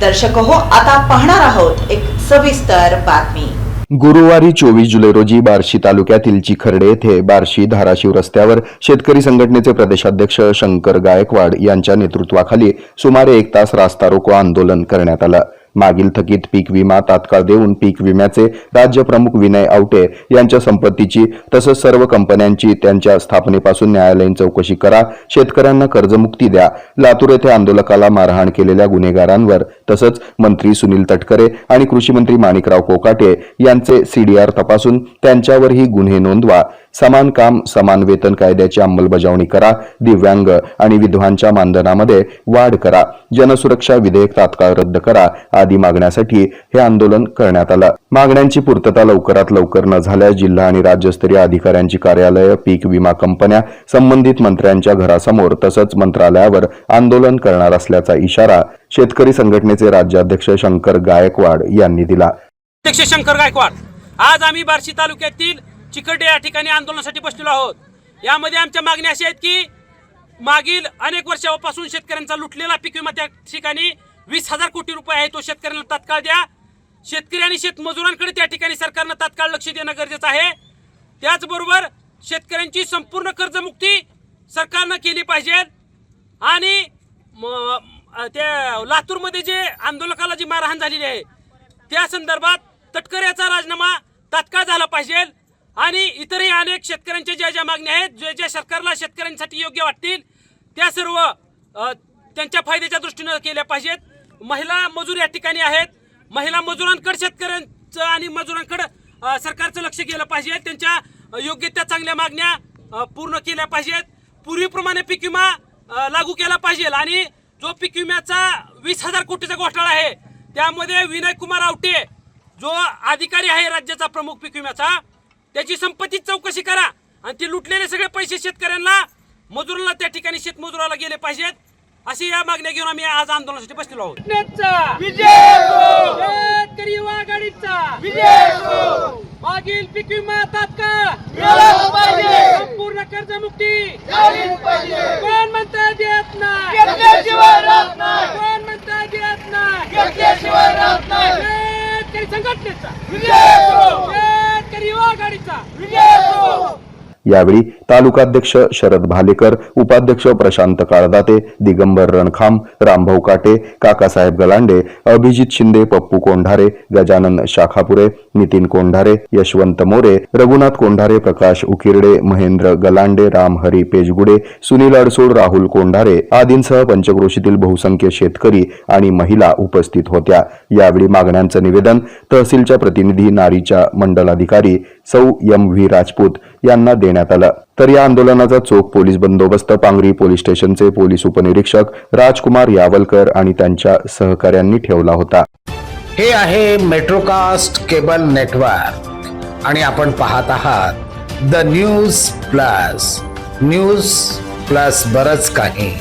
दर्शक हो आता पाहणार आहोत एक सविस्तर बातमी. गुरुवारी चोवीस जुलै रोजी बार्शी तालुक्यातील चिखर्डे येथे बार्शी धाराशिव रस्त्यावर शेतकरी संघटनेचे प्रदेशाध्यक्ष शंकर गायकवाड यांच्या नेतृत्वाखाली सुमारे एक तास रास्ता रोको आंदोलन करण्यात आलं. मागील थकीत पीक विमा तात्काळ देऊन पीक विम्याचे राज्य प्रमुख विनय आवटे यांच्या संपत्तीची तसंच सर्व कंपन्यांची त्यांच्या स्थापनेपासून न्यायालयीन चौकशी करा शेतकऱ्यांना कर्जमुक्ती द्या लातूर येथे आंदोलकाला मारहाण केलेल्या गुन्हेगारांवर तसंच मंत्री सुनील तटकरे आणि कृषी मंत्री माणिकराव कोकाटे यांचे सीडीआर तपासून त्यांच्यावरही गुन्हे नोंदवा समान काम समान वेतन कायद्याची अंमलबजावणी करा दिव्यांग आणि विधवांच्या मानधनामध्ये वाढ करा जनसुरक्षा विधेयक तात्काळ रद्द करा आदी मागण्यासाठी हे आंदोलन करण्यात आलं. मागण्यांची पूर्तता लवकरात लवकर न झाल्यास जिल्हा आणि राज्यस्तरीय अधिकाऱ्यांची कार्यालय पीक विमा कंपन्या संबंधित मंत्र्यांच्या घरासमोर तसंच मंत्रालयावर आंदोलन करणार असल्याचा इशारा शेतकरी संघटनेचे राज्याध्यक्ष शंकर गायकवाड यांनी दिला. अध्यक्ष शंकर गायकवाड आज आम्ही बार्शी तालुक्यातील चिकटे या ठिकाणी आंदोलनासाठी बसलेलो आहोत. यामध्ये आमच्या मागण्या अशा आहेत की मागील अनेक वर्षापासून शेतकऱ्यांचा लुटलेला पीक विमा त्या ठिकाणी वीस हजार कोटी रुपये आहे तो शेतकऱ्यांना तात्काळ द्या. शेतकरी आणि शेतमजुरांकडे त्या ठिकाणी सरकारनं तात्काळ लक्ष देणं गरजेचं आहे. त्याचबरोबर शेतकऱ्यांची संपूर्ण कर्जमुक्ती सरकारनं केली पाहिजे. आणि त्या लातूरमध्ये जे आंदोलकाला जी मारहाण झालेली आहे त्या संदर्भात तटकऱ्याचा राजीनामा तात्काळ झाला पाहिजे. आणि इतरही अनेक शेतकऱ्यांच्या ज्या ज्या मागण्या आहेत ज्या ज्या सरकारला शेतकऱ्यांसाठी योग्य वाटतील त्या सर्व त्यांच्या फायद्याच्या दृष्टीनं केल्या पाहिजेत. महिला मजूर या ठिकाणी आहेत. महिला मजुरांकडे शेतकऱ्यांचं आणि मजुरांकडे सरकारचं लक्ष गेलं पाहिजे. त्यांच्या योग्य त्या चांगल्या मागण्या पूर्ण केल्या पाहिजेत. पूर्वीप्रमाणे पीक विमा लागू केला पाहिजे. आणि जो पीक विम्याचा वीस हजार कोटीचा घोटाळा आहे त्यामध्ये विनय कुमार आवटे जो अधिकारी आहे राज्याचा प्रमुख पीक विम्याचा त्याची संपत्ती चौकशी करा. आणि ते लुटलेले सगळे पैसे शेतकऱ्यांना मजुरांना त्या ठिकाणी शेतमजुराला गेले पाहिजेत. अशी या मागण्या घेऊन आम्ही आज आंदोलनासाठी बसलेलो आहोत. शेतकरी युवा आघाडीचा मागील पीक विमा तात्काळ संपूर्ण कर्जमुक्ती! कोण म्हणता देत नाही? कोण म्हणता देत नाही? शेतकरी संघटनेचा! शेतकरी युवा आघाडीचा यावेळी तालुकाध्यक्ष शरद भालेकर उपाध्यक्ष प्रशांत काळदाते दिगंबर रणखाम रामभाऊ काटे काकासाहेब गलांडे अभिजित शिंदे पप्पू कोंढारे गजानन शाखापुरे नितीन कोंढारे यशवंत मोरे रघुनाथ कोंढारे प्रकाश उकिरडे महेंद्र गलांडे राम हरी पेजगुडे सुनील अडसूळ राहुल कोंढारे आदींसह पंचक्रोशीतील बहुसंख्य शेतकरी आणि महिला उपस्थित होत्या. यावेळी मागण्यांचं निवेदन तहसीलच्या प्रतिनिधी नारीच्या मंडलाधिकारी सौ एम व्ही राजपूत यांना देण्यात आलं. तर या आंदोलनाचा चोख पोलीस बंदोबस्त पांगरी पोलीस स्टेशनचे पोलीस उपनिरीक्षक राजकुमार यावलकर आणि त्यांच्या सहकाऱ्यांनी ठेवला होता. हे आहे मेट्रोकास्ट केबल नेटवर्क. आणि आपण पाहत आहात the news plus. News plus बरच काही.